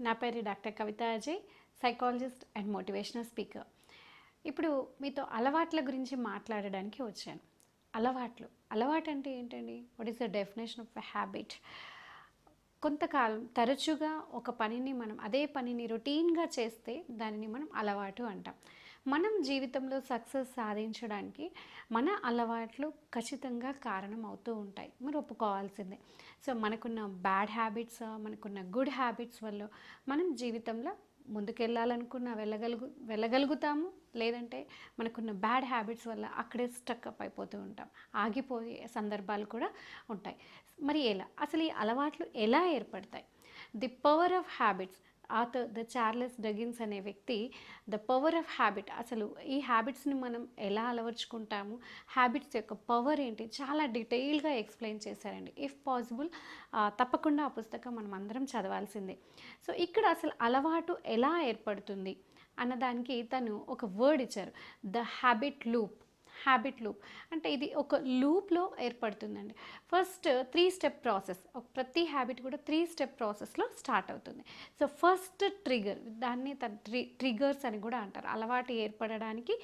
నా పేరు doctor Kavitha Ajay psychologist and motivational speaker ఇప్పుడు మీతో అలవాట్ల గురించి మాట్లాడడానికి వచ్చాను. అలవాట్లు. అలవాటు అంటే ఏంటండి? What is the definition of a habit కొంతకాలం తరచుగా ఒక పనిని మనం అదే పనిని రొటీన్గా చేస్తే దానిని మనం అలవాటు అంటాం. మనం జీవితంలో సక్సెస్ సాధించడానికి మన అలవాట్లు ఖచ్చితంగా కారణం అవుతూ ఉంటాయి. మరి ఒప్పుకోవాల్సిందే. సో మనకున్న బ్యాడ్ హ్యాబిట్స్ మనకున్న గుడ్ హ్యాబిట్స్ వల్ల మనం జీవితంలో ముందుకెళ్ళాలనుకున్న వెళ్ళగలుగు వెళ్ళగలుగుతాము. లేదంటే మనకున్న బ్యాడ్ హ్యాబిట్స్ వల్ల అక్కడే స్టక్ అప్ అయిపోతూ ఉంటాం. ఆగిపోయే సందర్భాలు కూడా ఉంటాయి. మరి ఎలా? అసలు ఈ అలవాట్లు ఎలా ఏర్పడతాయి? The power of habits author the Charles Duhigg అనే వ్యక్తి ద పవర్ ఆఫ్ హ్యాబిట్. అసలు ఈ హ్యాబిట్స్ని మనం ఎలా అలవర్చుకుంటాము? హ్యాబిట్స్ యొక్క పవర్ ఏంటి? చాలా డీటెయిల్గా ఎక్స్ప్లెయిన్ చేశారండి. ఇఫ్ పాసిబుల్ తప్పకుండా ఆ పుస్తకం మనం అందరం చదవాల్సిందే. సో ఇక్కడ అసలు అలవాటు ఎలా ఏర్పడుతుంది? అన్నదానికి తను ఒక వర్డ్ ఇచ్చారు. The habit loop. Habit loop అంటే ఇది ఒక లూప్లో ఏర్పడుతుందండి. ఫస్ట్ త్రీ స్టెప్ ప్రాసెస్ ప్రతి హ్యాబిట్ కూడా త్రీ స్టెప్ ప్రాసెస్లో స్టార్ట్ అవుతుంది. సో ఫస్ట్ ట్రిగర్ దాన్ని ట్రి ట్రిగర్స్ అని కూడా అంటారు. అలవాటు ఏర్పడడానికి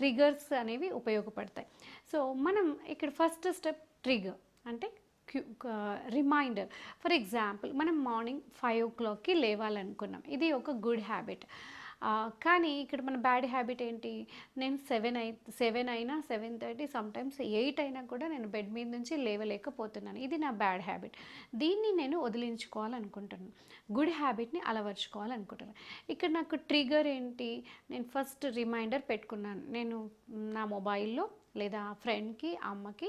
ట్రిగర్స్ అనేవి ఉపయోగపడతాయి. సో మనం ఇక్కడ ఫస్ట్ స్టెప్ ట్రిగర్ అంటే క్యూ రిమైండర్ ఫర్ ఎగ్జాంపుల్ మనం మార్నింగ్ ఫైవ్ ఓ క్లాక్కి లేవాలనుకున్నాం. ఇది ఒక గుడ్ హ్యాబిట్ కానీ ఇక్కడ మన బ్యాడ్ హ్యాబిట్ ఏంటి? నేను సెవెన్ అయి సెవెన్ అయినా సెవెన్ థర్టీ సమ్టైమ్స్ ఎయిట్ అయినా కూడా నేను బెడ్ మీద నుంచి లేవలేకపోతున్నాను. ఇది నా బ్యాడ్ హ్యాబిట్ దీన్ని నేను వదిలించుకోవాలనుకుంటున్నాను గుడ్ హ్యాబిట్ని అలవర్చుకోవాలనుకుంటున్నాను ఇక్కడ నాకు ట్రిగర్ ఏంటి? నేను ఫస్ట్ రిమైండర్ పెట్టుకున్నాను. నేను నా మొబైల్లో లేదా ఫ్రెండ్కి అమ్మకి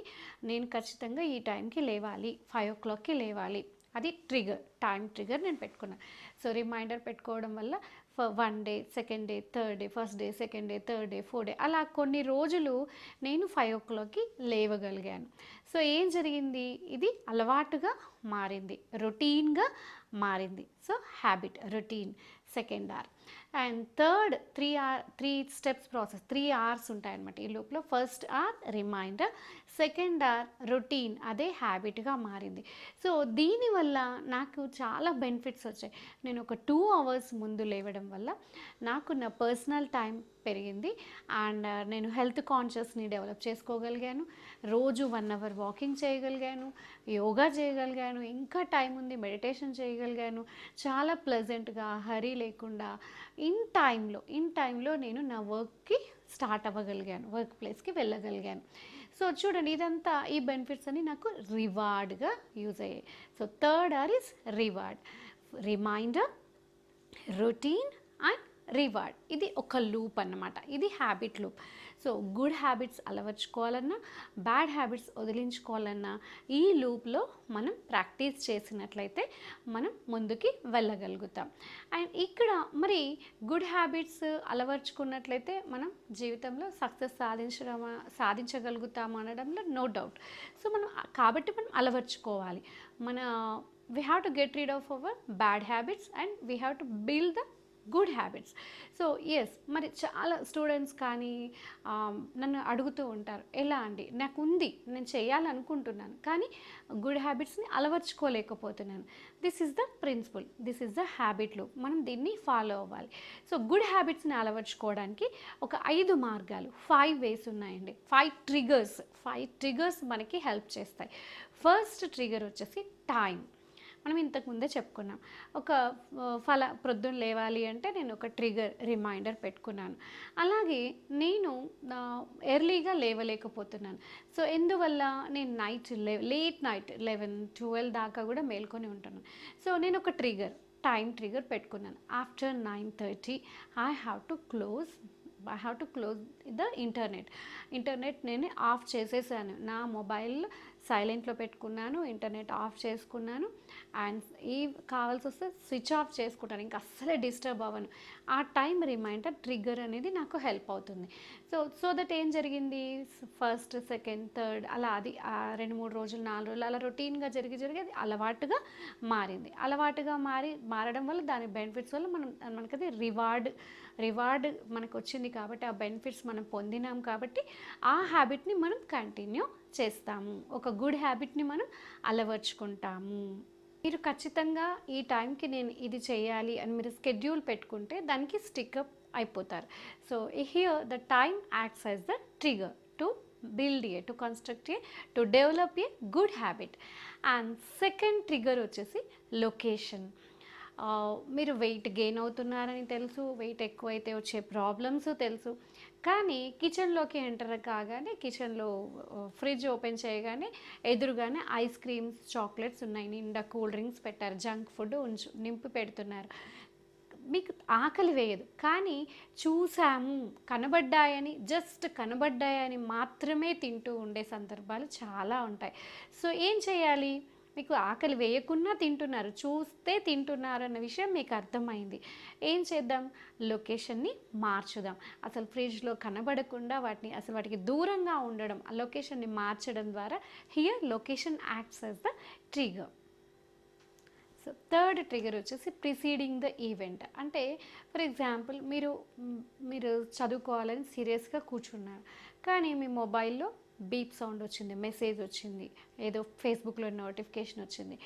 నేను ఖచ్చితంగా ఈ టైంకి లేవాలి. ఫైవ్ ఓ క్లాక్కి లేవాలి. అది ట్రిగర్ టైం ట్రిగర్ నేను పెట్టుకున్నాను సో రిమైండర్ పెట్టుకోవడం వల్ల one day second day third day first day second day third day four day అలా కొన్ని రోజులు నేను ఫైవ్ ఓ క్లాక్కి లేవగలిగాను. సో ఏం జరిగింది? ఇది అలవాటుగా మారింది రొటీన్గా మారింది. So habit routine second R and third three R three steps process three hours ఉంటాయన్నమాట ఈ లోపల. First R reminder. Second R routine. అదే హ్యాబిట్గా మారింది. సో దీనివల్ల నాకు చాలా బెనిఫిట్స్ వచ్చాయి. నేను ఒక టూ అవర్స్ ముందు లేవడం వల్ల నాకు నా పర్సనల్ టైం పెరిగింది. అండ్ నేను హెల్త్ కాన్షియస్ని డెవలప్ చేసుకోగలిగాను. రోజు వన్ అవర్ వాకింగ్ చేయగలిగాను యోగా చేయగలిగాను ఇంకా టైం ఉంది మెడిటేషన్ చేయగలిగాను. చాలా ప్లెజెంట్గా హరీ లేకుండా ఇన్ టైంలో ఇన్ టైంలో నేను నా వర్క్కి స్టార్ట్ అవ్వగలిగాను వర్క్ ప్లేస్కి వెళ్ళగలిగాను. సో చూడండి ఇదంతా ఈ బెనిఫిట్స్ అని నాకు రివార్డ్గా యూజ్ అయ్యాయి. So third R is reward. Reminder routine reward. ఇది ఒక లూప్ అన్నమాట. ఇది habit loop. So good habits అలవర్చుకోవాలన్నా bad habits వదిలించుకోవాలన్నా ఈ లూప్లో మనం ప్రాక్టీస్ చేసినట్లయితే మనం ముందుకి వెళ్ళగలుగుతాం. అండ్ ఇక్కడ మరి గుడ్ హ్యాబిట్స్ అలవర్చుకున్నట్లయితే మనం జీవితంలో సక్సెస్ సాధించడం సాధించగలుగుతాం అనడంలో నో డౌట్. సో మనం కాబట్టి మనం అలవర్చుకోవాలి. మన we have to get rid of our bad habits and we have to build the good habits so yes మరి చాలా స్టూడెంట్స్ కానీ నన్ను అడుగుతూ ఉంటారు ఎలా అండి? నాకు ఉంది నేను చేయాలనుకుంటున్నాను కానీ గుడ్ హ్యాబిట్స్ని అలవర్చుకోలేకపోతున్నాను. This is the principle this is the హ్యాబిట్లు మనం దీన్ని ఫాలో అవ్వాలి. సో గుడ్ హ్యాబిట్స్ని అలవర్చుకోవడానికి ఒక ఐదు మార్గాలు ఫైవ్ వేస్ ఉన్నాయండి. ఫైవ్ ట్రిగర్స్ ఫైవ్ ట్రిగర్స్ మనకి హెల్ప్ చేస్తాయి. ఫస్ట్ ట్రిగర్ వచ్చేసి టైం మనం ఇంతకుముందే చెప్పుకున్నాం. ఒక ఫల ప్రొద్దున లేవాలి అంటే నేను ఒక ట్రిగర్ రిమైండర్ పెట్టుకున్నాను. అలాగే నేను ఎర్లీగా లేవలేకపోతున్నాను. సో ఎందువల్ల నేను నైట్ లే లేట్ నైట్ లెవెన్ ట్వెల్వ్ దాకా కూడా మేల్కొని ఉంటున్నాను. సో నేను ఒక ట్రిగర్ టైం ట్రిగర్ పెట్టుకున్నాను. After nine thirty I have to close I have to close the internet internet నేను ఆఫ్ చేసేసాను. నా మొబైల్ సైలెంట్లో పెట్టుకున్నాను ఇంటర్నెట్ ఆఫ్ చేసుకున్నాను. అండ్ ఈ కావాల్సి వస్తే స్విచ్ ఆఫ్ చేసుకుంటాను ఇంకా అస్సలే డిస్టర్బ్ అవ్వను. ఆ టైం రిమైండర్ ట్రిగ్గర్ అనేది నాకు హెల్ప్ అవుతుంది. సో సో దట్ ఏం జరిగింది? ఫస్ట్ సెకండ్ థర్డ్ అలా అది రెండు మూడు రోజులు నాలుగు రోజులు అలా రొటీన్గా జరిగి జరిగి అది అలవాటుగా మారింది. అలవాటుగా మారి మారడం వల్ల దాని బెనిఫిట్స్ వల్ల మనం మనకి అది రివార్డ్ రివార్డ్ మనకు వచ్చింది కాబట్టి ఆ బెనిఫిట్స్ మనం పొందినాం కాబట్టి ఆ హ్యాబిట్ని మనం కంటిన్యూ చేస్తాము. ఒక గుడ్ హ్యాబిట్ని మనం అలవర్చుకుంటాము. మీరు ఖచ్చితంగా ఈ టైంకి నేను ఇది చేయాలి అని మీరు స్కెడ్యూల్ పెట్టుకుంటే దానికి స్టిక్అప్ అయిపోతారు. So here the time acts as the trigger to build a to construct a to develop a good habit and second trigger వచ్చేసి లొకేషన్ మీరు వెయిట్ గెయిన్ అవుతున్నారని తెలుసు వెయిట్ ఎక్కువైతే వచ్చే ప్రాబ్లమ్స్ తెలుసు. కానీ కిచెన్లోకి ఎంటర్ కాగానే కిచెన్లో ఫ్రిడ్జ్ ఓపెన్ చేయగానే ఎదురుగానే ఐస్ క్రీమ్స్ చాక్లెట్స్ ఉన్నాయి. నిండా కూల్ డ్రింక్స్ పెట్టారు జంక్ ఫుడ్ ఉంచు నింపి పెడుతున్నారు. మీకు ఆకలి వేయదు. కానీ చూసాము కనబడ్డాయని జస్ట్ కనబడ్డాయని మాత్రమే తింటూ ఉండే సందర్భాలు చాలా ఉంటాయి. సో ఏం చేయాలి? మీకు ఆకలి వేయకున్నా తింటున్నారు చూస్తే తింటున్నారు అన్న విషయం మీకు అర్థమైంది. ఏం చేద్దాం? లొకేషన్ని మార్చుదాం. అసలు ఫ్రిడ్జ్లో కనబడకుండా వాటిని అసలు వాటికి దూరంగా ఉండడం ఆ లొకేషన్ని మార్చడం ద్వారా here location acts as the trigger. So third trigger వచ్చేసి ప్రిసీడింగ్ ద ఈవెంట్. అంటే ఫర్ ఎగ్జాంపుల్ మీరు మీరు చదువుకోవాలని సీరియస్గా కూర్చున్నారు. కానీ మీ మొబైల్లో బీప్ సౌండ్ వచ్చింది మెసేజ్ వచ్చింది ఏదో ఫేస్బుక్లో నోటిఫికేషన్ వచ్చింది.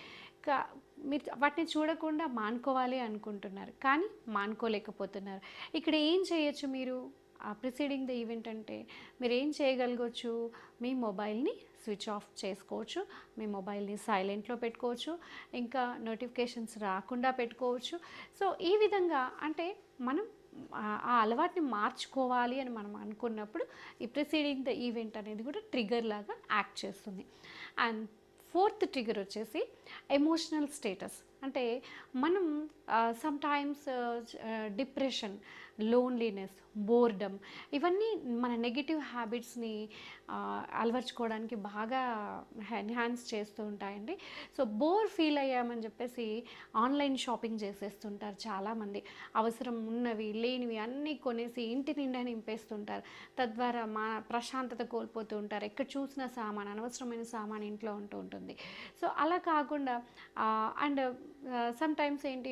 కా మీరు వాటిని చూడకుండా మానుకోవాలి అనుకుంటున్నారు కానీ మానుకోలేకపోతున్నారు. ఇక్కడ ఏం చేయొచ్చు మీరు? ఆ ప్రిసీడింగ్ ద ఈవెంట్ అంటే మీరు ఏం చేయగలగచ్చు? మీ మొబైల్ని స్విచ్ ఆఫ్ చేసుకోవచ్చు మీ మొబైల్ని సైలెంట్లో పెట్టుకోవచ్చు ఇంకా నోటిఫికేషన్స్ రాకుండా పెట్టుకోవచ్చు. సో ఈ విధంగా అంటే మనం ఆ- అలవాటుని మార్చుకోవాలి అని మనం అనుకున్నప్పుడు ఈ ప్రిసీడింగ్ ద ఈవెంట్ అనేది కూడా ట్రిగర్ లాగా యాక్ట్ చేస్తుంది. అండ్ ఫోర్త్ ట్రిగర్ వచ్చేసి ఎమోషనల్ స్టేటస్ అంటే మనం sometimes depression loneliness boredom ఇవన్నీ మన నెగిటివ్ హ్యాబిట్స్ని అలవర్చుకోవడానికి బాగా ఎన్హాన్స్ చేస్తూ ఉంటాయండి. సో బోర్ ఫీల్ అయ్యామని చెప్పేసి ఆన్లైన్ షాపింగ్ చేసేస్తుంటారు చాలామంది. అవసరం ఉన్నవి లేనివి అన్నీ కొనేసి ఇంటి నిండా నింపేస్తుంటారు. తద్వారా మా ప్రశాంతత కోల్పోతూ ఉంటారు. ఎక్కడ చూసిన సామాన్ అనవసరమైన సామాన్ ఇంట్లో ఉంటూ ఉంటుంది. సో అలా కాకుండా అండ్ సమ్ టైమ్స్ ఏంటి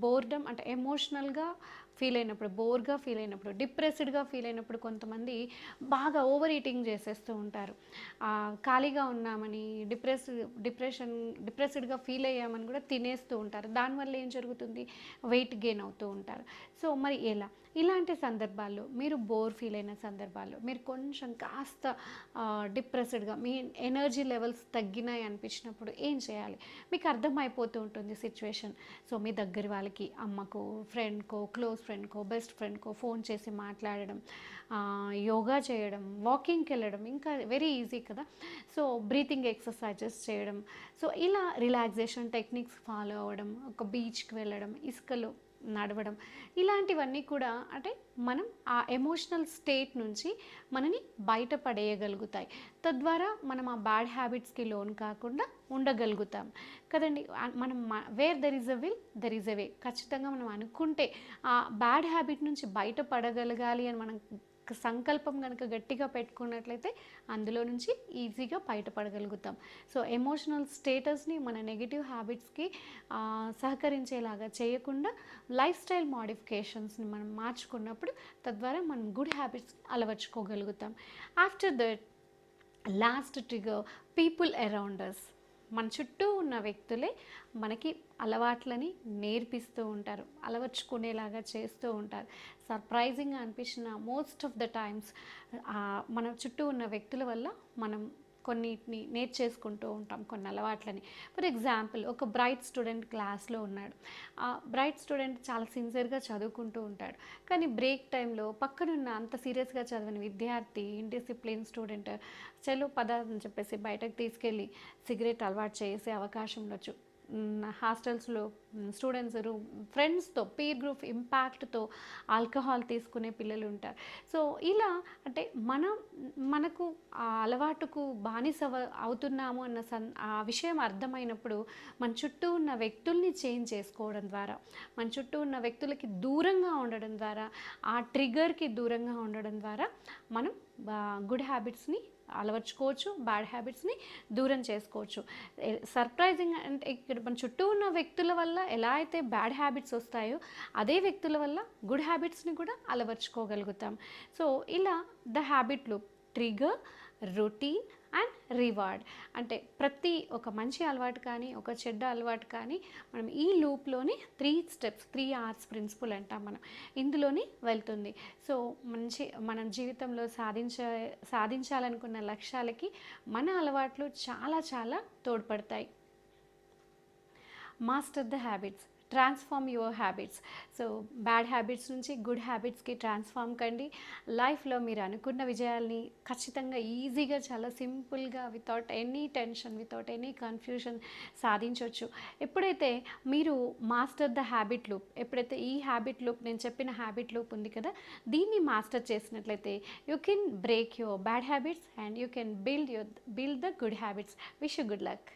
బోర్డమ్ అంటే ఎమోషనల్గా ఫీల్ అయినప్పుడు బోర్గా ఫీల్ అయినప్పుడు డిప్రెస్డ్గా ఫీల్ అయినప్పుడు కొంతమంది బాగా ఓవర్ ఈటింగ్ చేసేస్తూ ఉంటారు. ఖాళీగా ఉన్నామని డిప్రెస్ డిప్రెషన్ డిప్రెస్డ్గా ఫీల్ అయ్యామని కూడా తినేస్తూ ఉంటారు. దానివల్ల ఏం జరుగుతుంది? వెయిట్ గెయిన్ అవుతూ ఉంటారు. సో మరి ఎలా? ఇలాంటి సందర్భాల్లో మీరు బోర్ ఫీల్ అయిన సందర్భాల్లో మీరు కొంచెం కాస్త డిప్రెస్డ్గా మీ ఎనర్జీ లెవెల్స్ తగ్గినాయి అనిపించినప్పుడు ఏం చేయాలి? మీకు అర్థమైపోతూ ఉంటుంది సిచ్యువేషన్ సో మీ దగ్గర వాళ్ళకి అమ్మకో ఫ్రెండ్కో క్లోజ్ ఫ్రెండ్కో బెస్ట్ ఫ్రెండ్కో ఫోన్ చేసి మాట్లాడడం యోగా చేయడం వాకింగ్కి వెళ్ళడం ఇంకా వెరీ ఈజీ కదా. సో బ్రీతింగ్ ఎక్సర్సైజెస్ చేయడం. సో ఇలా రిలాక్సేషన్ టెక్నిక్స్ ఫాలో అవ్వడం ఒక బీచ్కి వెళ్ళడం ఇసుకలో నడవడం. ఇలాంటివన్నీ కూడా అంటే మనం ఆ ఎమోషనల్ స్టేట్ నుంచి మనని బయటపడేయగలుగుతాయి. తద్వారా మనం ఆ బ్యాడ్ హ్యాబిట్స్కి లోన్ కాకుండా ఉండగలుగుతాం. కదండి? మనం where there is a will there is a way ఖచ్చితంగా మనం అనుకుంటే ఆ బ్యాడ్ హ్యాబిట్ నుంచి బయటపడగలగాలి అని మనం సంకల్పం కనుక గట్టిగా పెట్టుకున్నట్లయితే అందులో నుంచి ఈజీగా బయటపడగలుగుతాం. సో ఎమోషనల్ స్టేటస్ని మన నెగిటివ్ హ్యాబిట్స్కి సహకరించేలాగా చేయకుండా లైఫ్ స్టైల్ మాడిఫికేషన్స్ని మనం మార్చుకున్నప్పుడు తద్వారా మనం గుడ్ హ్యాబిట్స్ని అలవర్చుకోగలుగుతాం. After that last trigger people around us మన చుట్టూ ఉన్న వ్యక్తులే మనకి అలవాట్లని నేర్పిస్తూ ఉంటారు అలవర్చుకునేలాగా చేస్తూ ఉంటారు. సర్ప్రైజింగ్గా అనిపించిన మోస్ట్ ఆఫ్ ద టైమ్స్ మన చుట్టూ ఉన్న వ్యక్తుల వల్ల మనం కొన్నిటిని నేర్చేసుకుంటూ ఉంటాం కొన్ని అలవాట్లని. ఫర్ ఎగ్జాంపుల్ ఒక బ్రైట్ స్టూడెంట్ క్లాస్లో ఉన్నాడు. ఆ బ్రైట్ స్టూడెంట్ చాలా సిన్సియర్గా చదువుకుంటూ ఉంటాడు. కానీ బ్రేక్ టైంలో పక్కనున్న అంత సీరియస్గా చదివిన విద్యార్థి ఇండిసిప్లిన్ స్టూడెంట్ చలో పదార్థం అని చెప్పేసి బయటకు తీసుకెళ్ళి సిగరెట్ అలవాటు చేసే అవకాశం ఉండొచ్చు. హాస్టల్స్లో స్టూడెంట్స్ ఫ్రెండ్స్తో పీర్ గ్రూప్ ఇంపాక్ట్తో ఆల్కహాల్ తీసుకునే పిల్లలు ఉంటారు సో ఇలా అంటే మనం మనకు ఆ అలవాటుకు బానిస అవుతున్నాము అన్న సన్ ఆ విషయం అర్థమైనప్పుడు మన చుట్టూ ఉన్న వ్యక్తుల్ని చేంజ్ చేసుకోవడం ద్వారా మన చుట్టూ ఉన్న వ్యక్తులకి దూరంగా ఉండడం ద్వారా ఆ ట్రిగర్కి దూరంగా ఉండడం ద్వారా మనం గుడ్ హ్యాబిట్స్ని అలవర్చుకోవచ్చు బ్యాడ్ హ్యాబిట్స్ని దూరం చేసుకోవచ్చు. సర్ప్రైజింగ్ అంటే ఇక్కడ మన చుట్టూ ఉన్న వ్యక్తుల వల్ల ఎలా అయితే బ్యాడ్ హ్యాబిట్స్ వస్తాయో అదే వ్యక్తుల వల్ల గుడ్ హ్యాబిట్స్ని కూడా అలవర్చుకోగలుగుతాం. సో ఇలా ద హ్యాబిట్లు ట్రిగర్ రొటీన్ అండ్ రివార్డ్. అంటే ప్రతి ఒక మంచి అలవాటు కానీ ఒక చెడ్డ అలవాటు కానీ మనం ఈ లూప్లోని three steps three Rs principle అంటాం మనం. ఇందులోని వెళ్తుంది. సో మంచి మనం జీవితంలో సాధించ సాధించాలనుకున్న లక్ష్యాలకి మన అలవాట్లు చాలా చాలా తోడ్పడతాయి. Master the habits. Transform your habits so bad habits నుంచి గుడ్ హ్యాబిట్స్కి ట్రాన్స్ఫార్మ్ కండి. లైఫ్లో మీరు అనుకున్న విజయాల్ని ఖచ్చితంగా ఈజీగా చాలా సింపుల్గా without any tension without any confusion సాధించవచ్చు ఎప్పుడైతే మీరు మాస్టర్ ద హ్యాబిట్ లూప్ ఎప్పుడైతే ఈ హ్యాబిట్ లూప్ నేను చెప్పిన హ్యాబిట్ లూప్ ఉంది కదా దీన్ని మాస్టర్ చేసినట్లయితే you can break your bad habits and you can build your build the good habits wish you good luck